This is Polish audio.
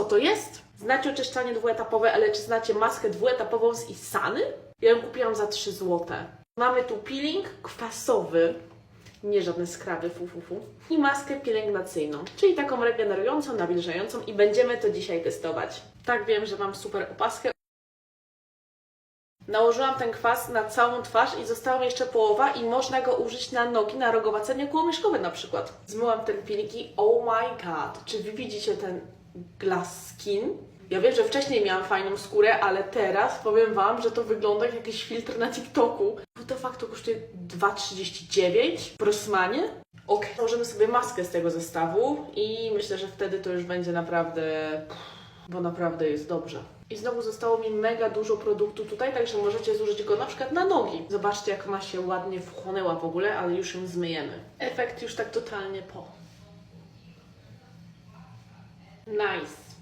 Co to jest? Znacie oczyszczanie dwuetapowe, ale czy znacie maskę dwuetapową z Isany? Ja ją kupiłam za 3 złote. Mamy tu peeling kwasowy, nie żadne skraby, fu, fu, fu. I maskę pielęgnacyjną, czyli taką regenerującą, nawilżającą i będziemy to dzisiaj testować. Tak wiem, że mam super opaskę. Nałożyłam ten kwas na całą twarz i została jeszcze połowa i można go użyć na nogi, na rogowacenie kołomieszkowe na przykład. Zmyłam ten peeling i oh my god, czy wy widzicie ten glass skin? Ja wiem, że wcześniej miałam fajną skórę, ale teraz powiem Wam, że to wygląda jak jakiś filtr na TikToku. Bo to fakt to kosztuje 2,39 w Rossmanie. Ok, założymy sobie maskę z tego zestawu i myślę, że wtedy to już będzie naprawdę... Bo naprawdę jest dobrze. I znowu zostało mi mega dużo produktu tutaj, także możecie zużyć go na przykład na nogi. Zobaczcie, jak ona się ładnie wchłonęła w ogóle, ale już ją zmyjemy. Efekt już tak totalnie po. Nice.